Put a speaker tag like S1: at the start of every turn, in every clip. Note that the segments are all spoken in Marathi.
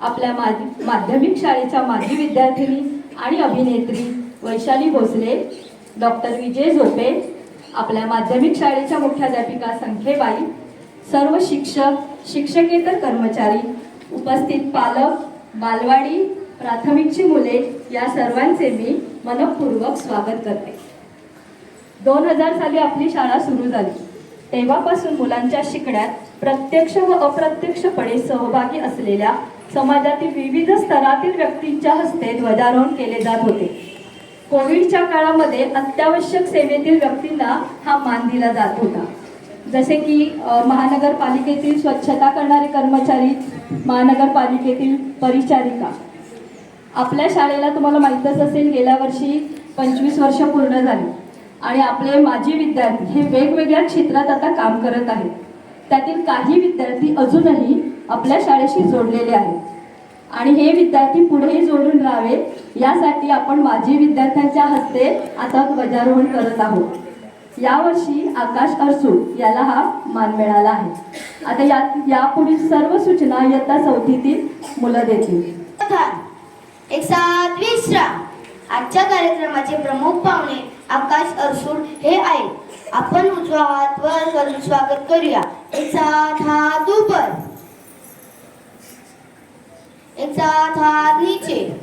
S1: आपल्या माध्यमिक शाळेच्या माजी विद्यार्थिनी आणि अभिनेत्री वैशाली भोसले डॉक्टर विजय झोपे आपल्या माध्यमिक शाळेच्या मुख्याध्यापिका संख्येबाई सर्व शिक्षक शिक्षकेतर कर्मचारी उपस्थित पालक बालवाडी प्राथमिकची मुले या सर्वांचे मी मनपूर्वक स्वागत करते. दोन हजार साली आपली शाळा सुरू झाली. तेव्हापासून मुलांच्या शिकण्यात प्रत्यक्ष व अप्रत्यक्षपणे सहभागी असलेल्या समाजातील विविध स्तरातील व्यक्तींच्या हस्ते ध्वजारोहण केले जात होते. कोविडच्या काळामध्ये अत्यावश्यक सेवेतील व्यक्तींना हा मान दिला जात होता. जसे की महानगरपालिकेतील स्वच्छता करणारे कर्मचारी महानगरपालिकेतील परिचारिका. आपल्या शाळेला तुम्हाला माहीतच असेल गेल्या वर्षी पंचवीस वर्ष पूर्ण झाली. आणि आपले माजी विद्यार्थी हे वेगवेगळ्या क्षेत्रात आता काम करत आहेत. त्यातील काही विद्यार्थी अजूनही आपल्या शाळेशी जोडलेले आहेत. आणि हे विद्यार्थी पुढेही जोडून राहावे यासाठी आपण माजी विद्यार्थ्यांच्या हस्ते आता ध्वजारोहण करत आहोत. यावर्षी आकाश अरसू याला हा मान मिळाला आहे. आता या यापुढील सर्व सूचना इयत्ता चौथीतील मुलं देतील.
S2: एक सात विश्राम आजच्या कार्यक्रमाचे प्रमुख पाहुणे आकाश अरसूळ हे आहेत. आपण उजवा हात वर करून स्वागत करूया. एक सात हात ऊपर एक सात हात नीचे.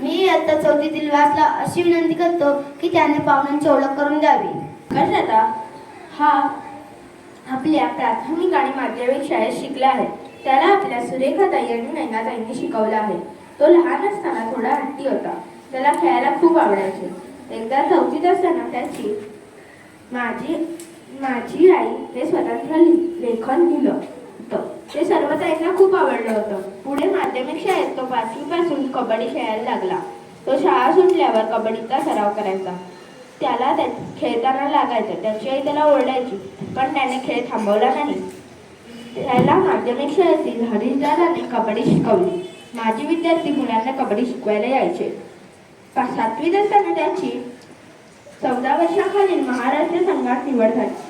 S2: मी आता चौथीतील व्यासला अशी विनंती करतो की त्याने पाहुण्यांची ओळख करून द्यावी.
S3: दादा हा आपल्या प्राथमिक आणि माध्यमिक शाळेत शिकला आहे. त्याला आपल्या सुरेखाताई आणि नैनाताईंनी शिकवलं आहे. तो लहान असताना थोडा हट्टी होता. त्याला खेळायला खूप आवडायचे. एकदा चौथीत असताना त्याची माझी माझी आई हे स्वतंत्र लि- लेखन लिहिलं. होतं. ते सर्व त्यांना खूप आवडलं होतं. पुढे माध्यमिक शाळेत तो पाचवीपासून कबड्डी खेळायला लागला. तो शाळा सुटल्यावर कबड्डीचा सराव करायचा. त्याला त्या खेळताना लागायचं. त्याची आई त्याला ओरडायची पण त्याने खेळ थांबवला नाही. त्याला माध्यमिक शाळेतील हरिशदाराने कबड्डी शिकवली. माझी विद्यार्थी मुलांना कबड्डी शिकवायला यायचे. सातवीत असताना त्याची चौदा वर्षाखालील महाराष्ट्र संघात निवड झाली.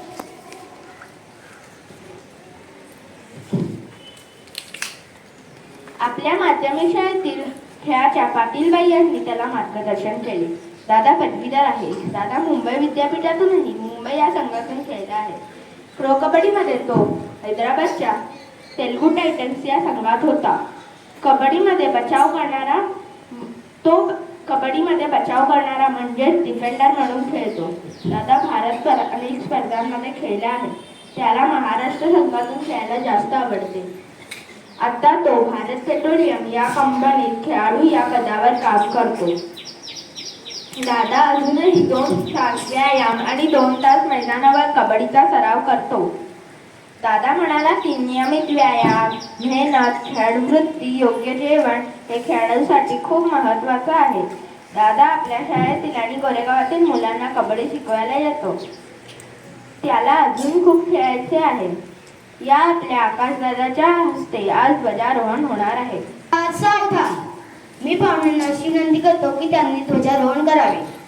S3: आपल्या माध्यमिक शाळेतील खेळाच्या पाटीलबाई यांनी त्याला मार्गदर्शन केले. दादा पदवीधर आहे. दादा मुंबई विद्यापीठातूनही मुंबई या संघातून खेळला आहे. प्रो कबड्डीमध्ये तो हैदराबादच्या तेलगू टायटन्स या संघात होता. कबड्डीमध्ये बचाव करणारा तो कबड्डीमध्ये बचाव करणारा म्हणजेच डिफेंडर म्हणून खेळतो. दादा भारतभर अनेक स्पर्धांमध्ये खेळला आहे. त्याला महाराष्ट्र संघातून खेळायला जास्त आवडते. आता तो भारत पेट्रोलियम या कंपनीत खेळाडू या पदावर काम करतो. दादा अजूनही दोन तास व्यायाम आणि दोन तास मैदानावर कबड्डीचा सराव करतो. दादा म्हणाला की नियमित व्यायाम मेहनत खेळवृत्ती योग्य जेवण हे खेळाडूसाठी खूप महत्त्वाचं आहे. दादा आपल्या शाळेतील आणि गोरेगावातील मुलांना कबड्डी शिकवायला येतो. त्याला अजून खूप खेळायचे आहे. या आपल्या आकाशदादाच्या हस्ते आज ध्वजारोहण होणार आहे.
S2: आज मी पाहुण्यांना अशी विनंती करतो की त्यांनी ध्वजारोहण करावे.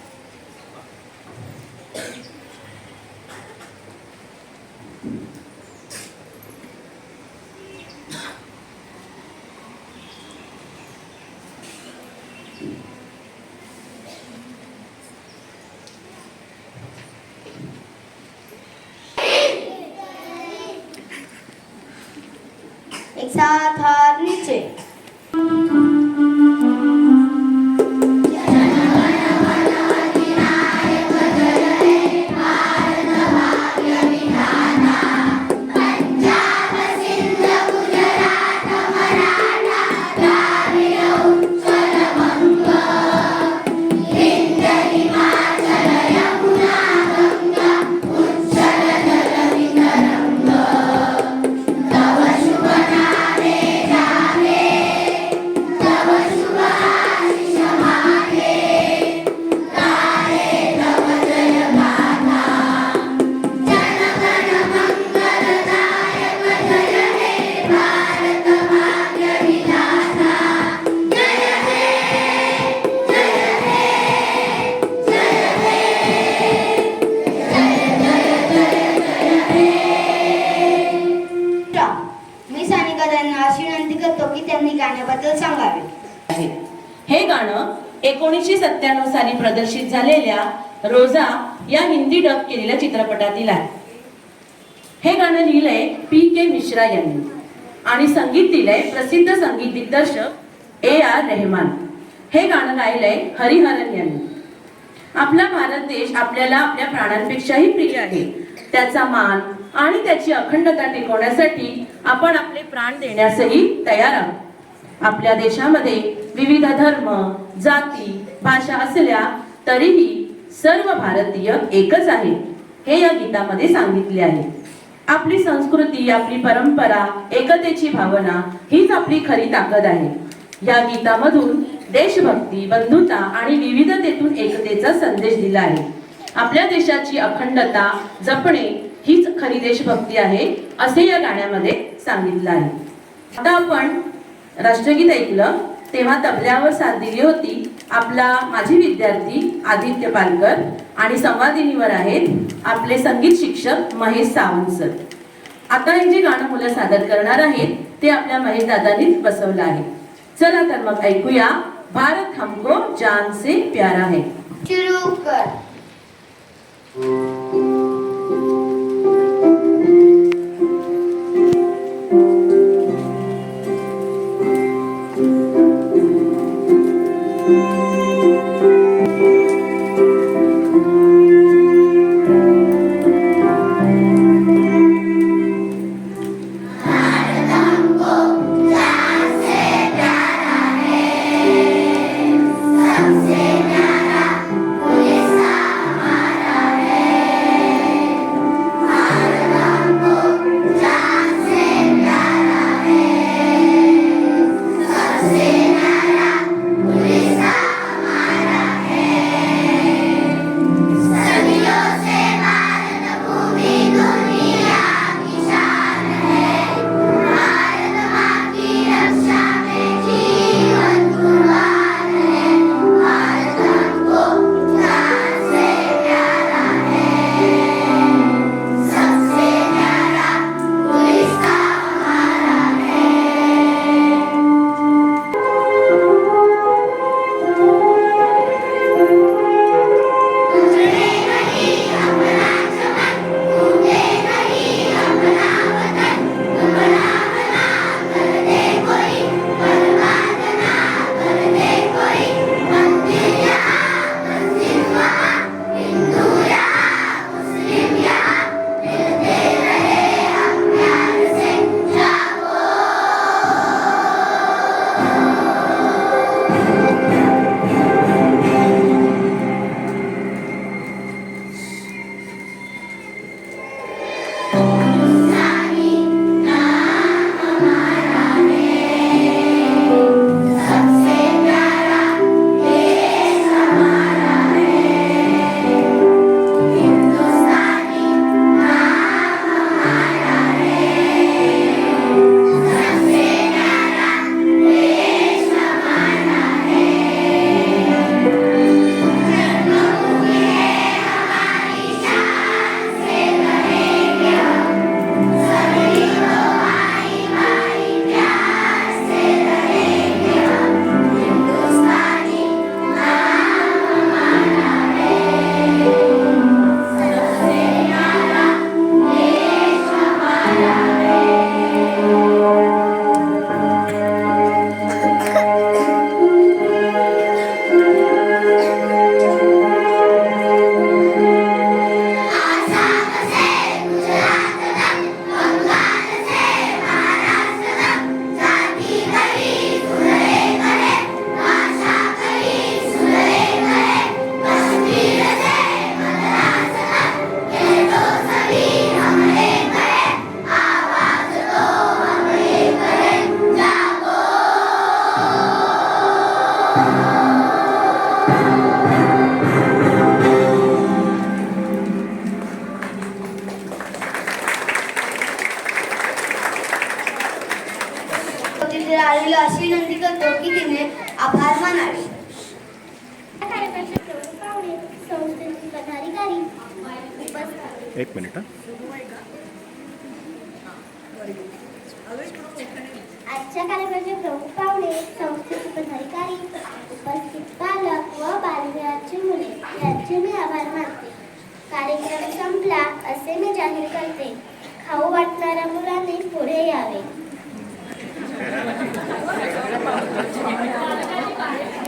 S2: एक साथ हाथ
S4: एकोणीसशे सत्त्याण्णव साली प्रदर्शित झालेल्या रोजा या हिंदी डब केलेल्या चित्रपटातील आहे. हे गाणं लिहिलंय पी के मिश्रा यांनी आणि संगीत दिलंय प्रसिद्ध संगीत दिग्दर्शक ए आर रेहमान. हे गाणं गायलंय हरिहरन यांनी. आपला भारत देश आपल्याला आपल्या प्राणांपेक्षाही प्रिय आहे. त्याचा मान आणि त्याची अखंडता टिकवण्यासाठी आपण आपले प्राण देण्यासही तयार आहोत. आपल्या देशामध्ये विविध धर्म जाती भाषा असल्या तरीही सर्व भारतीय एकच आहे हे या गीतामध्ये सांगितले आहे. आपली संस्कृती आपली परंपरा एकतेची भावना हीच आपली खरी ताकद आहे. या गीतामधून देशभक्ती बंधुता आणि विविधतेतून एकतेचा संदेश दिला आहे. आपल्या देशाची अखंडता जपणे हीच खरी देशभक्ती आहे असे या गाण्यामध्ये सांगितलं आहे. आता आपण राष्ट्रगीत ऐकलं. तेव्हा तबल्यावर साथ दिली होती आपला माजी विद्यार्थी आदित्य पालकर आणि संवादिनीवर आहेत आपले संगीत शिक्षक महेश सावंत सर. आता हे जे गाणं मुलं सादर करणार आहेत ते आपल्या महेश दादांनीच बसवलं आहे. चला तर मग ऐकूया भारत हमको जान से प्यारा है.
S2: सुरू कर. करतो की तिने आभार मानावे.
S5: या कार्यक्रमाचे प्रमुख पाहुणे संस्थेचे पदाधिकारी उपस्थित.
S6: एक मिनिट हा.
S5: आजच्या कार्यक्रमाचे प्रमुख पाहुणे संस्थेचे पदाधिकारी उपस्थित पालक व बालविहारची मुले यांचे मी आभार मानते. कार्यक्रम संपला असे मी जाहीर करते. खाऊ वाटणाऱ्या मुलांनी पुढे यावे. Thank you.